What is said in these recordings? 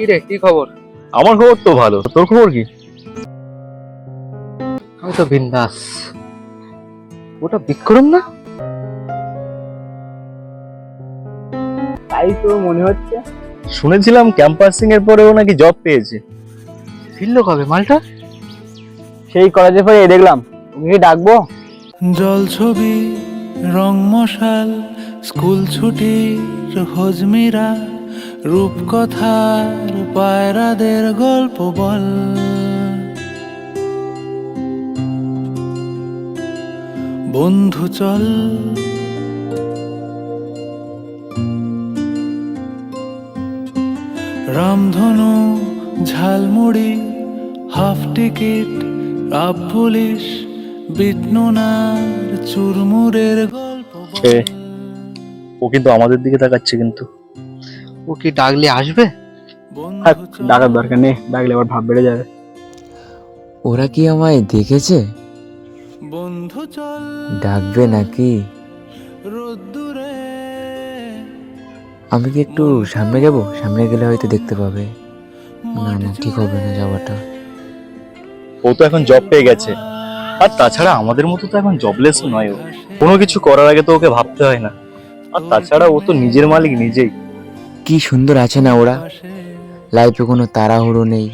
কি রে কি খবর? আমার খবর তো ভালো। তোর খবর কি? আমি তো বিন্দাস। ওটা বিক্রম না? তাই তো মনে হচ্ছে। শুনেছিলাম ক্যাম্পাসিং এর পরে ও নাকি জব পেয়েছে। ফিরলো কবে মালটা? সেই কলেজে পরে দেখলাম। তুমি কি ডাকবো? জল ছবি রং মশাল স্কুল ছুটির হজমিরা রূপকথার পায়রাদের গল্প বল। বন্ধু চল। রামধনু, jhalmuri, half ticket up police, বিটনুনার চুরমুরের গল্প ও কিন্তু আমাদের দিকে তাকাচ্ছে কিন্তু। ও কি ডাকলে আসবে? থাক ডাকার দরকার নেই ডাকলে আবার ভাব বেড়ে যাবে। ওরা কি আমায় দেখেছে? বন্ধু চল। ডাকবে নাকি? রোদ্দুরে। আমি কি একটু সামনে যাব? সামনে গেলে হয়তো দেখতে পাবে। না না ঠিক হবে না যাওয়াটা। ও তো এখন জব পেয়ে গেছে। আর তাছাড়া আমাদের মতো তো এখন জবলেস নয় ও। কোনো কিছু করার আগে তো ওকে ভাবতে হয় না। আর তাছাড়া ও তো নিজের মালিক নিজেই। কি সুন্দর আছে না ওরা? লাইফে কোনো তাড়াহুড়ো নেই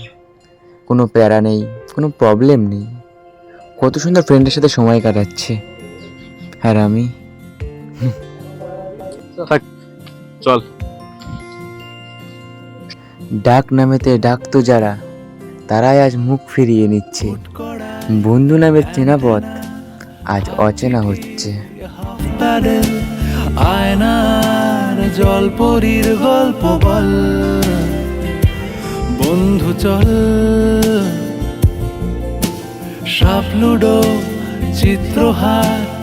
কোনো প্যারা নেই কোনো প্রবলেম নেই। কত সুন্দর ফ্রেন্ডের সাথে সময় কাটাচ্ছে। আর আমি? চল। ডাক নামেতে ডাকতো যারা তারাই আজ মুখ ফিরিয়ে নিচ্ছে। বন্ধু নামের চেনা পথ আজ অচেনা হচ্ছে। আয়নার জলপরীর গল্প বল। বন্ধু চল। সাপ লুডো চিত্রহার